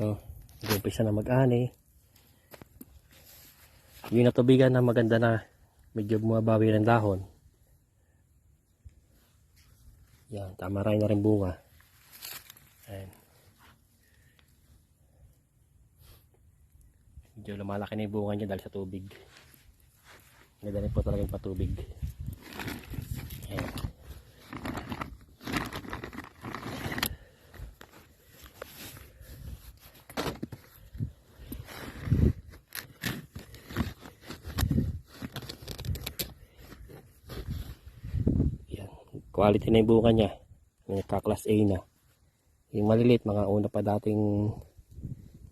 Oh, nag-umpisa na mag-ani. Yung natubigan na maganda na medyo bumabawi ng dahon. Yan, tama rin na rin bunga. Ayan. Medyo lumalaki na yung bunga niya dahil sa tubig. Ganda rin po talaga yung patubig. Ayan. Yan. Quality na yung bunga niya. May ka-class A na. Yung maliliit, mga una pa dating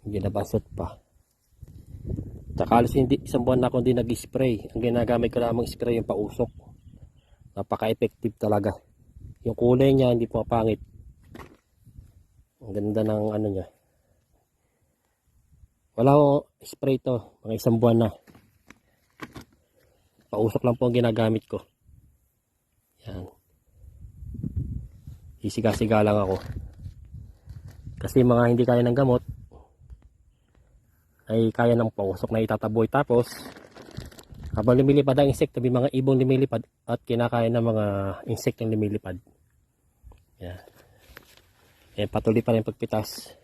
hindi nabasot pa. Tsaka hindi, isang buwan na ako hindi nag-spray. Ang ginagamit ko lamang spray yung pausok. Napaka-effective talaga. Yung kulay niya hindi pumapangit. Ang ganda ng ano niya. Wala akong spray to. Mga isang buwan na. Pausok lang po ang ginagamit ko. Yan. Isiga-siga lang ako. Kasi mga hindi kaya ng gamot, ay kaya ng pausok na itataboy. Tapos, habang lumilipad ang insekto, may mga ibong lumilipad at kinakain ng mga insektong lumilipad. Yan. Eh, patuloy pa rin pagpitas.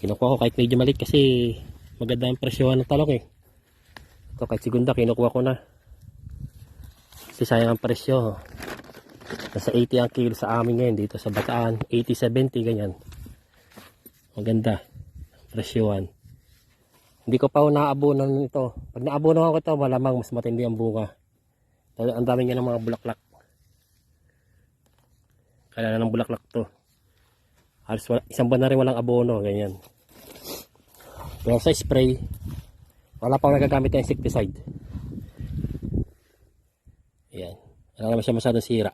Kinukuha ko kahit medyo maliit kasi maganda ang presyohan ng talong eh. Ito kahit segunda, kinukuha ko na. Kasi sayang ang presyo. Nasa 80 ang kilo sa amin ngayon dito sa Bataan. 80-70 ganyan. Maganda. Presyohan. Hindi ko pa ako naabunan ito. Pag naabunan ako ito, malamang mas matindi ang bunga. Ang dami niya ng mga bulaklak. Kailangan ng bulaklak to. Halos isang buwan na rin walang abono. Ganyan. Pero sa spray, wala pa ako nagagamit ng insecticide. Ayan. Wala naman siya masyadong sira.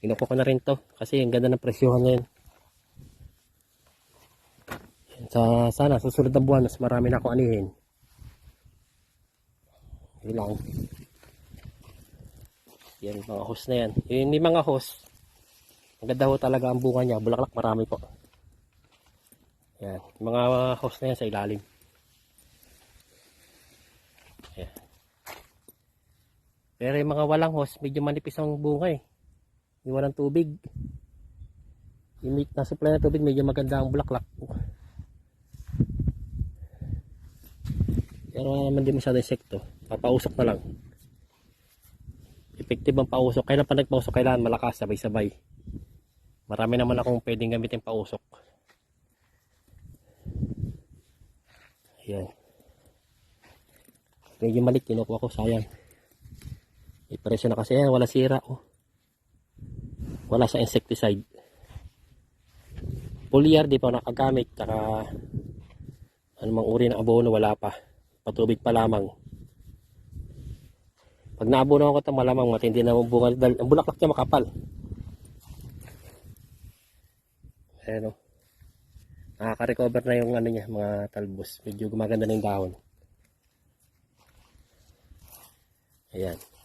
Kinukuha ko na rin to kasi ang ganda ng presyohan ngayon. Sa, sana susunod na buwan mas marami na ako anihin. Yun lang. Yan mga hose na yan. Yung mga hose. Ang ganda ho talaga ang bunga niya. Bulaklak marami po. Yan. Mga hose na yan sa ilalim. Yan. Pero yung mga walang hose, medyo manipis ang bunga eh. Yung walang tubig. Yung may- na tubig, medyo maganda ang bulaklak. Pero wala naman din masyadong insekto. Papausok na lang. Effective ang pausok. Kaya na pa nagpausok, kailangan malakas, sabay-sabay. Marami naman akong pwedeng gamitin pausok. Ayan. Medyo malik, kinukuha ko, sayang. Ipresyo na kasi yan, wala sira. Oh. Wala sa insecticide. Foliar, di pa nakagamit. Tsaka, anumang uri ng abono, wala pa. Patubig pa lamang. Pag naabono ako ito, malamang matindi na ang bunga. Dahil ang bulaklak niya makapal. Ayan o. Nakaka-recover na yung ano niya, mga talbos. Medyo gumaganda na yung dahon. Ayan.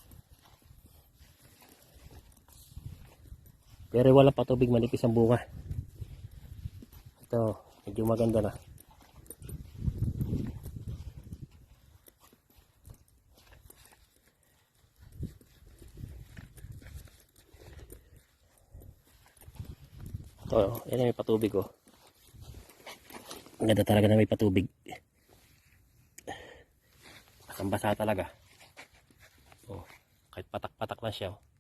Pero wala pa tubig, manipis ang bunga. Ito, medyo maganda na. Ito, yan may patubig oh. Ang ganda talaga na may patubig. Basang basa talaga. Oh, kahit patak-patak na siya. Oh.